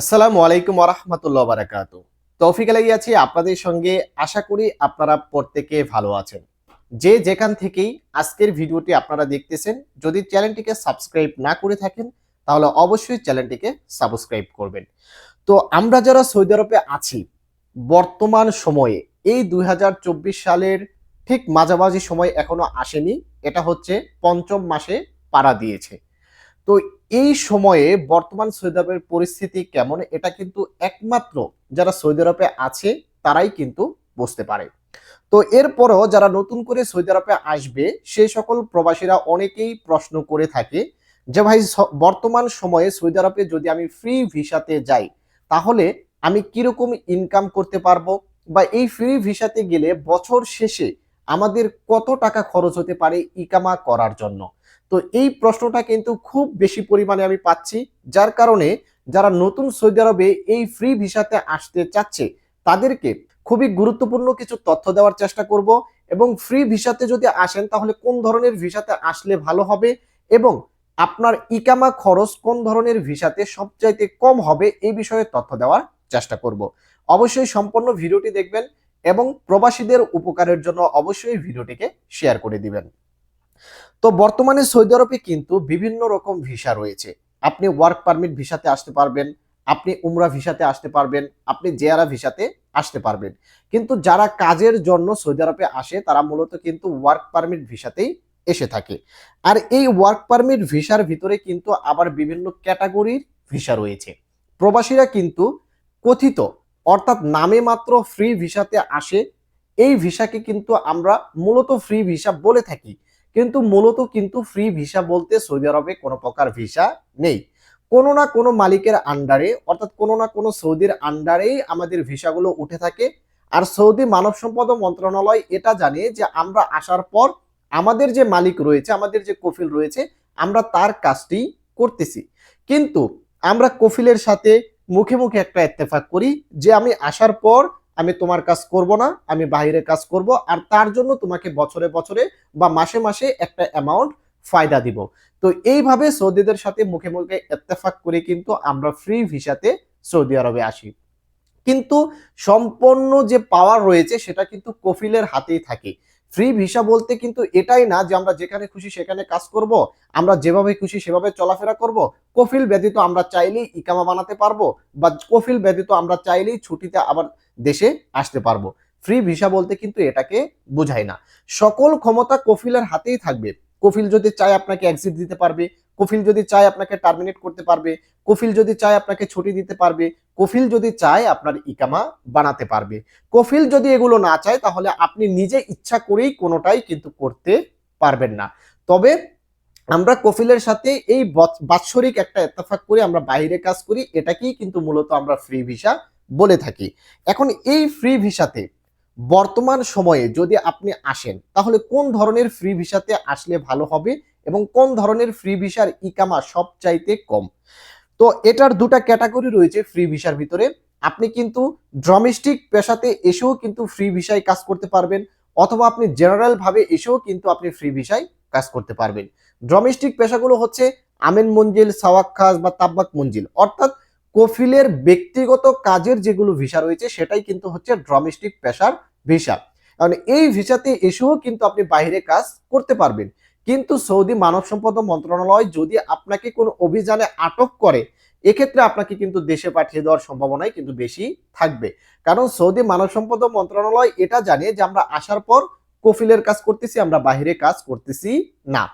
আসসালামু আলাইকুম আরহামতুল্লাহ বারাকাত তৌফিক আলাই আছি, আপনাদের সঙ্গে আশা করি আপনারা প্রত্যেকে ভালো আছেন। যে যেখান থেকেই আজকের ভিডিওটি আপনারা দেখতেছেন, যদি চ্যানেলটিকে সাবস্ক্রাইব না করে থাকেন, তাহলে অবশ্যই চ্যানেলটিকে সাবস্ক্রাইব করবেন। তো আমরা যারা সৌদি আরবে আছি, বর্তমান সময়ে, এই দুই হাজার চব্বিশ সালের ঠিক মাঝামাঝি সময় এখনও আসেনি, এটা হচ্ছে পঞ্চম মাসে পাড়া দিয়েছে। তো এই সময়ে বর্তমান সৌদি আরবের পরিস্থিতি কেমন? এটা কিন্তু একমাত্র যারা সৌদি আরবে আছে, তারাই কিন্তু বুঝতে পারে। তো এরপরও যারা নতুন করে সৌদি আরবে আসবে সেই সকল প্রবাসীরা অনেকেই প্রশ্ন করে থাকে যে, ভাই বর্তমান সময়ে সৌদি আরবে যদি আমি ফ্রি ভিসাতে যাই, তাহলে আমি কীরকম ইনকাম করতে পারব? বা এই ফ্রি ভিসাতে গেলে বছর শেষে আমাদের কত টাকা খরচ হতে পারে ইকামা করার জন্য? তো এই প্রশ্নটা কিন্তু খুব বেশি পরিমাণে আমি পাচ্ছি, যার কারণে যারা নতুন সৌদি আরবে এই ফ্রি ভিসাতে আসতে চাচ্ছে, তাদেরকে খুবই গুরুত্বপূর্ণ কিছু তথ্য দেওয়ার চেষ্টা করব এবং ফ্রি ভিসাতে যদি আসেন তাহলে কোন ধরনের ভিসাতে আসলে ভালো হবে এবং আপনার ইকামা খরচ কোন ধরনের ভিসাতে সবচাইতে কম হবে এই বিষয়ে তথ্য দেওয়ার চেষ্টা করব। অবশ্যই সম্পূর্ণ ভিডিওটি দেখবেন এবং প্রবাসীদের উপকারের জন্য অবশ্যই ভিডিওটিকে শেয়ার করে দিবেন। তো বর্তমানে সৌদি আরবে কিন্তু বিভিন্ন রকম ভিসা রয়েছে। আপনি ওয়ার্ক পারমিট ভিসাতে আসতে পারবেন, আপনি উমরা ভিসাতে আসতে পারবেন, আপনি জেয়ারা ভিসাতে আসতে পারবেন। কিন্তু যারা কাজের জন্য সৌদি আরবে আসে, তারা মূলত কিন্তু ওয়ার্ক পারমিট ভিসাতেই এসে থাকে। আর এই ওয়ার্ক পারমিট ভিসার ভিতরে কিন্তু আবার বিভিন্ন ক্যাটাগরির ভিসা রয়েছে। প্রবাসীরা কিন্তু কথিত, অর্থাৎ নামে মাত্র ফ্রি ভিসাতে আসে, এই ভিসাকে কিন্তু আমরা মূলত ফ্রি ভিসা বলে থাকি। কিন্তু মূলত কিন্তু ফ্রি ভিসা বলতে সৌদি আরবে কোনো প্রকার ভিসা নেই। কোনো না কোনো মালিকের আন্ডারে অর্থাৎ কোনো না কোনো সৌদির আন্ডারেই আমাদের ভিসাগুলো উঠে থাকে। আর সৌদি মানব সম্পদ মন্ত্রণালয় এটা জানে যে আমরা আসার পর আমাদের যে মালিক রয়েছে, আমাদের যে কফিল রয়েছে, আমরা তার কাজটি করতেছি। কিন্তু আমরা কফিলের সাথে মুখে মুখে একটা ইত্তেফাক করি যে আমি আসার পর আমি তোমার কাজ করব না, আমি বাহিরে কাজ করব, আর তার জন্য তোমাকে বছরে বছরে বা মাসে মাসে একটা অ্যামাউন্ট ফায়দা দিব। তো এইভাবে সৌদিদের সাথে মুখে মুখে এত্তেফাক করে কিন্তু আমরা ফ্রি ভিসাতে সৌদি আরবে আসি। কিন্তু সম্পন্ন যে পাওয়ার রয়েছে সেটা কিন্তু কফিলের হাতেই থাকে। ফ্রি ভিসা বলতে কিন্তু এটাই না যে আমরা যেখানে খুশি সেখানে কাজ করব, আমরা যেভাবে খুশি সেভাবে চলাফেরা করব। কফিল ব্যতীত আমরা চাইলেই ইকামা বানাতে পারব বা কফিল ব্যতীত আমরা চাইলেই ছুটিতে আবার দেশে আসতে পারব। ফ্রি ভিসা বলতে কিন্তু এটাকে বোঝায় না। সকল ক্ষমতা কফিলের হাতেই থাকবে। কফিল যদি চায় আপনাকে এক্সিট দিতে পারবে কফিল যদি চায় আপনাকে টার্মিনেট করতে পারবে, কফিল যদি চায় আপনাকে ছুটি দিতে পারবে, কফিল যদি চায় আপনার ইকামা বানাতে পারবে। কফিল যদি এগুলো না চায়, তাহলে আপনি নিজে ইচ্ছা করেই কোনোটাই কিন্তু করতে পারবেন না। তবে আমরা কফিলের সাথে এই বাৎসরিক একটা ইত্তেফাক করে আমরা বাইরে কাজ করি, এটাকেই কিন্তু মূলত আমরা ফ্রি ভিসা বলে থাকি। এখন এই ফ্রি ভিসাতে বর্তমান সময়ে যদি আপনি আসেন, তাহলে কোন ধরনের ফ্রি ভিসাতে আসলে ভালো হবে এবং কোন ধরনের ফ্রি ভিসার ইকামা সবচাইতে কম? তো এটার দুটা ক্যাটাগরি রয়েছে ফ্রি ভিসার ভিতরে। আপনি কিন্তু ড্রমেস্টিক পেশাতে এসেও কিন্তু ফ্রি ভিসায় কাজ করতে পারবেন, অথবা আপনি জেনারেল ভাবে এসেও কিন্তু আপনি ফ্রি ভিসায় কাজ করতে পারবেন। ড্রমেস্টিক পেশাগুলো হচ্ছে আমেন মঞ্জিল সাওয়াক্কাজ বা তাব্বাক মঞ্জিল। অর্থাৎ কফিলের ব্যক্তিগত কাজের যেগুলো ভিসা রয়েছে, সেটাই কিন্তু হচ্ছে ড্রমেস্টিক পেশার ভিসা কারণ এই ভিসাতে এসেও কিন্তু আপনি বাইরে কাজ করতে পারবেন। কিন্তু সৌদি মানব সম্পদ মন্ত্রণালয় যদি আপনাকে কোনো অভিযানে আটক করে, এক্ষেত্রে আপনাকে কিন্তু দেশে পাঠিয়ে দেওয়ার সম্ভাবনাই কিন্তু বেশি থাকবে। কারণ সৌদি মানব সম্পদ মন্ত্রণালয় এটা জানে যে আমরা আসার পর কফিলের কাজ করতেছি, আমরা বাইরে কাজ করতেছি না।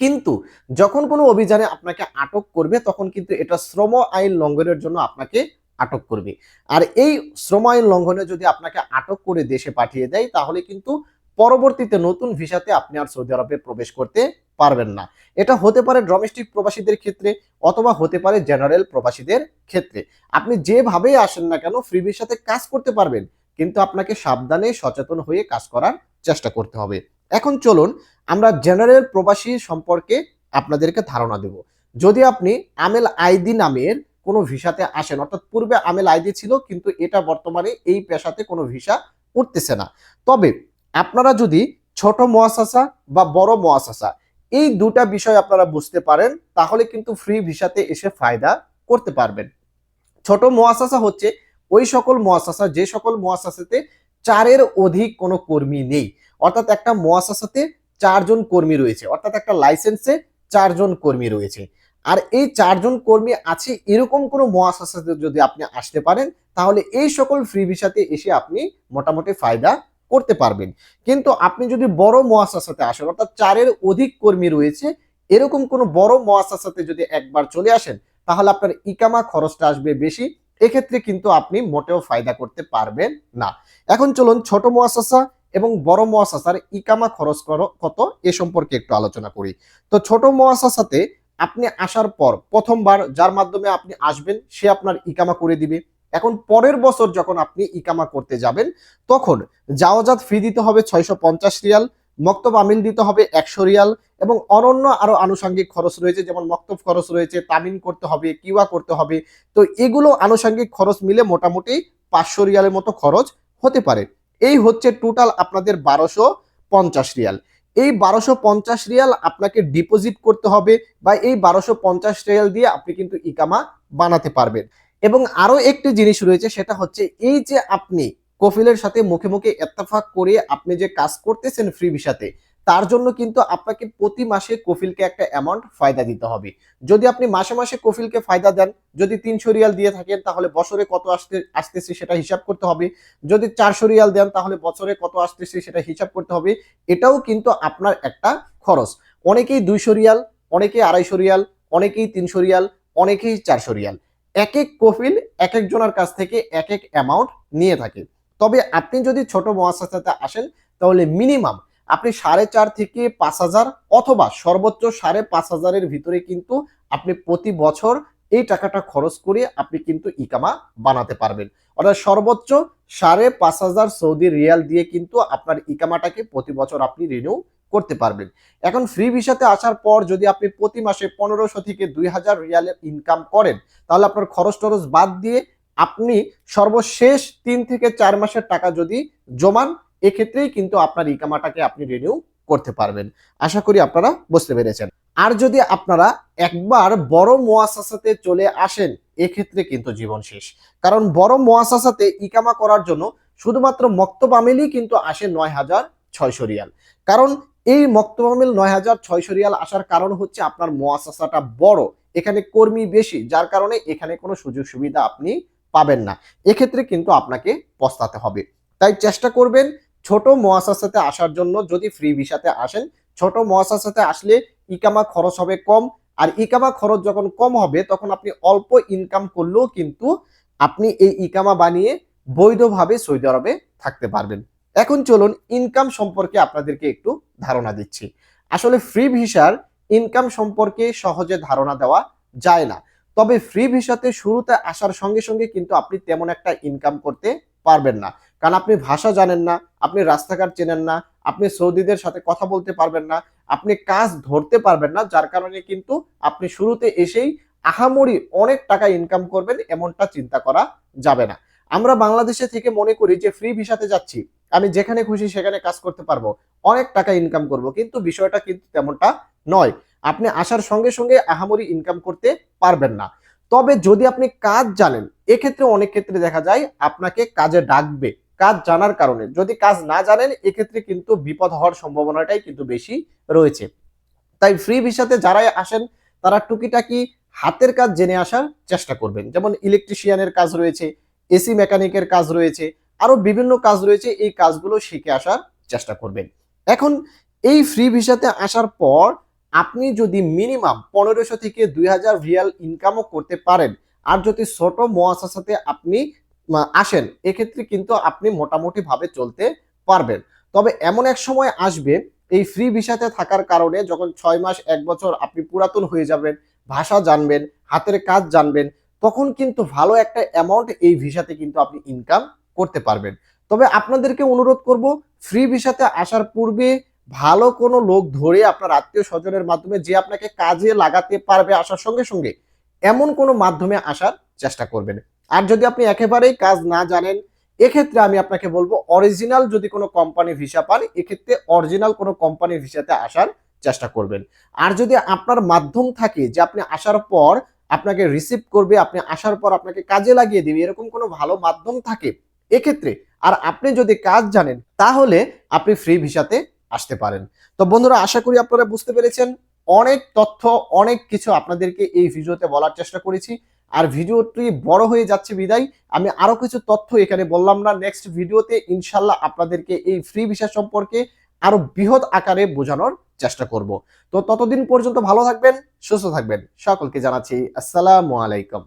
কিন্তু যখন কোনো অভিযানে আপনাকে আটক করবে, তখন কিন্তু এটা শ্রম আইন লঙ্ঘনের জন্য আপনাকে আটক করবে। আর এই শ্রম আইন লঙ্ঘনে যদি আপনাকে আটক করে দেশে পাঠিয়ে দেয়, তাহলে কিন্তু পরবর্তীতে নতুন ভিসাতে আপনি আর সৌদি আরবে প্রবেশ করতে পারবেন না। এটা হতে পারে ডোমেস্টিক প্রবাসীদের ক্ষেত্রে অথবা হতে পারে জেনারেল প্রবাসীদের ক্ষেত্রে। আপনি যেভাবে আসেন না কেন ফ্রি ভিসাতে কাজ করতে পারবেন, কিন্তু আপনাকে সাবধানে সচেতন হয়ে কাজ করার চেষ্টা করতে হবে। এখন চলুন আমরা জেনারেল প্রবাসী সম্পর্কে আপনাদেরকে ধারণা দেব। যদি আপনি আমেল আইডি নামের কোনো ভিসাতে আসেন, অর্থাৎ পূর্বে আমেল আইডি ছিল, কিন্তু এটা বর্তমানে এই পেশাতে কোনো ভিসা উঠতেছে না। তবে আপনারা যদি ছোট মোয়াসাসা বা বড় মোয়াসাসা এই দুটা বিষয় আপনারা বুঝতে পারেন, তাহলে কিন্তু ফ্রি ভিসাতে এসে ফায়দা করতে পারবেন। ছোট মোয়াসাসা হচ্ছে ওই সকল মোয়াসাসা যে সকল মোয়াসাসাতে চারের অধিক কোনো কর্মী নেই। অর্থাৎ একটা মোয়াসাসাতে চারজন কর্মী রয়েছে, অর্থাৎ একটা লাইসেন্সে চারজন কর্মী রয়েছে। আর এই চারজন কর্মী আছে এরকম কোনো মোয়াসাসাতে যদি আপনি আসতে পারেন, তাহলে এই সকল ফ্রি ভিসাতে এসে আপনি মোটামুটি ফায়দা করতে পারবেন। কিন্তু আপনি যদি বড় মোয়াসাসাতে আসেন, অর্থাৎ চারের অধিক কর্মী রয়েছে, এরকম কোনো বড় মোয়াসাসাতে যদি একবার চলে আসেন, তাহলে আপনার ইকামা খরচটা আসবে বেশি। এক্ষেত্রে কিন্তু আপনি মোটেও ফায়দা করতে পারবেন না। এখন চলুন ছোট মোয়াসাসা এবং বড় মোয়াসাসার ইকামা খরচ কত এ সম্পর্কে একটু আলোচনা করি। তো ছোট মোয়াসাসাতে আপনি আসার পর প্রথমবার যার মাধ্যমে আপনি আসবেন, সে আপনার ইকামা করে দিবে। এখন পরের বছর যখন আপনি ইকামা করতে যাবেন, তখন জাওয়াজাত ফি দিতে হবে ছয়শো পঞ্চাশ রিয়াল, মক্তব আমিন দিতে হবে একশো রিয়াল এবং অনন্য আরও আনুষঙ্গিক খরচ রয়েছে, যেমন মক্তব খরচ রয়েছে, তামিন করতে হবে কিওয়া করতে হবে। তো এগুলো আনুষঙ্গিক খরচ মিলে মোটামুটি পাঁচশো রিয়ালের মতো খরচ হতে পারে। এই হচ্ছে টোটাল আপনাদের বারোশো পঞ্চাশ রিয়াল। এই বারোশো পঞ্চাশ রিয়াল আপনাকে ডিপোজিট করতে হবে বা এই বারোশো পঞ্চাশ রিয়াল দিয়ে আপনি কিন্তু ইকামা বানাতে পারবেন। এবং আরও একটি জিনিস রয়েছে, সেটা হচ্ছে এই যে আপনি কফিলের সাথে মুখে মুখে এত্তেফাক করে আপনি যে কাজ করতেছেন ফ্রি ভিসাতে, তার জন্য কিন্তু আপনাকে প্রতি মাসে কফিলকে একটা অ্যামাউন্ট ফায়দা দিতে হবে। যদি আপনি মাসে মাসে কফিলকে ফায়দা দেন, যদি তিনশো রিয়াল দিয়ে থাকেন, তাহলে বছরে কত আসতে, আসতেছে সেটা হিসাব করতে হবে। যদি চারশো রিয়াল দেন, তাহলে বছরে কত আসতেছে সেটা হিসাব করতে হবে। এটাও কিন্তু আপনার একটা খরচ। অনেকেই দুইশো রিয়াল, অনেকেই আড়াইশো রিয়াল, অনেকেই তিনশো রিয়াল, অনেকেই চারশো রিয়াল। এক এক কফিল এক একজনের কাছ থেকে এক এক অ্যামাউন্ট নিয়ে থাকে। তবে আপনি যদি ছোট মহাসাতে আসেন, তাহলে মিনিমাম আপনি সাড়ে চার থেকে পাঁচ হাজার অথবা সর্বোচ্চ সাড়ে পাঁচ হাজারের ভিতরে কিন্তু আপনি প্রতি বছর এই টাকাটা খরচ করে আপনি কিন্তু ইকামা বানাতে পারবেন। অর্থাৎ সর্বোচ্চ সাড়ে পাঁচ হাজার সৌদি রিয়াল দিয়ে কিন্তু আপনার ইকামাটাকে প্রতি বছর আপনি রিনিউ করতে পারবেন। এখন ফ্রি ভিসাতে আসার পর যদি আপনি প্রতি মাসে পনেরোশো থেকে দুই হাজার রিয়ালের ইনকাম করেন, তাহলে আপনার খরচ টরচ বাদ দিয়ে আপনি সর্বশেষ তিন থেকে চার মাসের টাকা যদি জমান, এক্ষেত্রেই কিন্তু আপনার ইকামাটাকে আপনি রিনিউ করতে পারবেন। আশা করি আপনারা বুঝতে পেরেছেন। আর যদি আপনারা একবার বড় মোয়াসাসাতে চলে আসেন, এক্ষেত্রে কিন্তু জীবন শেষ। কারণ বড় মোয়াসাসাতে ইকামা করার জন্য শুধুমাত্র মক্তব আমিলই কিন্তু আসে নয় হাজার ছয়শো রিয়াল। কারণ এই মক্তব আমিল নয় হাজার ছয়শো রিয়াল আসার কারণ হচ্ছে আপনার মোয়াসাসাটা বড়, এখানে কর্মী বেশি, যার কারণে এখানে কোনো সুযোগ সুবিধা আপনি পাবেন না। এক্ষেত্রে কিন্তু আপনাকে পস্তাতে হবে। তাই চেষ্টা করবেন ছোট মহাসাসাতে আসার জন্য যদি ফ্রি ভিসাতে আসেন, ছোট মহাসাসাতে আসলে ইকামা খরচ হবে কম, আর ইকামা খরচ যখন কম হবে, তখন আপনি অল্প ইনকাম করলেও কিন্তু আপনি এই ইকামা বানিয়ে বৈধভাবে সৌদি আরবে থাকতে পারবেন। এখন চলুন ইনকাম সম্পর্কে আপনাদেরকে একটু ধারণা দিচ্ছি। আসলে ফ্রি ভিসার ইনকাম সম্পর্কে সহজে ধারণা দেওয়া যায় না। তবে ফ্রি ভিসাতে শুরুতে আসার সঙ্গে সঙ্গে কিন্তু আপনি তেমন একটা ইনকাম করতে পারবেন না। কারণ আপনি ভাষা জানেন না, আপনি রাস্তাঘাট চেনেন না, আপনি সৌদিদের সাথে কথা বলতে পারবেন না, আপনি কাজ ধরতে পারবেন না, যার কারণে কিন্তু আপনি শুরুতে এসেই আহামরি অনেক টাকা ইনকাম করবেন, এমনটা চিন্তা করা যাবে না। আমরা বাংলাদেশে থেকে মনে করি যে ফ্রি ভিসাতে যাচ্ছি, আমি যেখানে খুশি সেখানে কাজ করতে পারব, অনেক টাকা ইনকাম করব, কিন্তু বিষয়টা কিন্তু তেমনটা নয়। আপনি আসার সঙ্গে সঙ্গে আহামরি ইনকাম করতে পারবেন না। তবে যদি আপনি কাজ জানেন, এক্ষেত্রে অনেক ক্ষেত্রে দেখা যায় আপনাকে কাজে ডাকবে, কাজ জানার কারণে। যদি কাজ না জানেন, এক্ষেত্রে কিন্তু বিপদ হওয়ার সম্ভাবনাটাই কিন্তু বেশি রয়েছে। তাই ফ্রি ভিসাতে যারাই আসেন, তারা টুকিটাকি হাতের কাজ জেনে আসার চেষ্টা করবেন। যেমন ইলেকট্রিশিয়ানের কাজ রয়েছে এসি মেকানিকের কাজ রয়েছে আরও বিভিন্ন কাজ রয়েছে, এই কাজগুলো শিখে আসার চেষ্টা করবেন। এখন এই ফ্রি ভিসাতে আসার পর আপনি যদি মিনিমাম পনেরোশো থেকে দুই হাজার রিয়াল ইনকামও করতে পারেন, আর যদি ছোট মহাসাসাতে আপনি আসেন, এক্ষেত্রে কিন্তু আপনি মোটামুটি ভাবে চলতে পারবেন। তবে এমন এক সময় আসবে, এই ফ্রি ভিসাতে থাকার কারণে যখন ছয় মাস, এক বছর আপনি পুরাতন হয়ে যাবেন, ভাষা জানবেন, হাতের কাজ জানবেন তখন কিন্তু ভালো একটা অ্যামাউন্ট এই ভিসাতে কিন্তু আপনি ইনকাম করতে পারবেন। তবে আপনাদেরকে অনুরোধ করব ফ্রি ভিসাতে আসার পূর্বে ভালো কোনো লোক ধরে আপনার আত্মীয় স্বজনের মাধ্যমে যে আপনাকে কাজে লাগাতে পারবে আসার সঙ্গে সঙ্গে এমন কোনো মাধ্যমে আসার চেষ্টা করবেন। আর যদি আপনি একেবারেই কাজ না জানেন, এক্ষেত্রে আমি আপনাকে বলব অরিজিনাল যদি কোনো কোম্পানি ভিসা পান, এক্ষেত্রে অরিজিনাল কোনো কোম্পানির ভিসাতে আসার চেষ্টা করবেন। আর যদি আপনার মাধ্যম থাকে যে আপনি আসার পর আপনাকে রিসিভ করবে, আপনি আসার পর আপনাকে কাজে লাগিয়ে দিবে, এরকম কোনো ভালো মাধ্যম থাকে? এক্ষেত্রে, আর আপনি যদি কাজ জানেন, তাহলে আপনি ফ্রি ভিসাতে আসতে পারেন। তো বন্ধুরা, আশা করি আপনারা বুঝতে পেরেছেন। অনেক তথ্য, অনেক কিছু আপনাদেরকে এই ভিডিওতে বলার চেষ্টা করেছি। আর ভিডিওটি বড় হয়ে যাচ্ছে বিদায়। আমি আরও কিছু তথ্য এখানে বললাম না। নেক্সট ভিডিওতে ইনশাল্লাহ আপনাদেরকে এই ফ্রি ভিসা সম্পর্কে আরও বৃহৎ আকারে বোঝানোর চেষ্টা করব। তো ততদিন পর্যন্ত ভালো থাকবেন সুস্থ থাকবেন। সকলকে জানাচ্ছি আসসালামু আলাইকুম।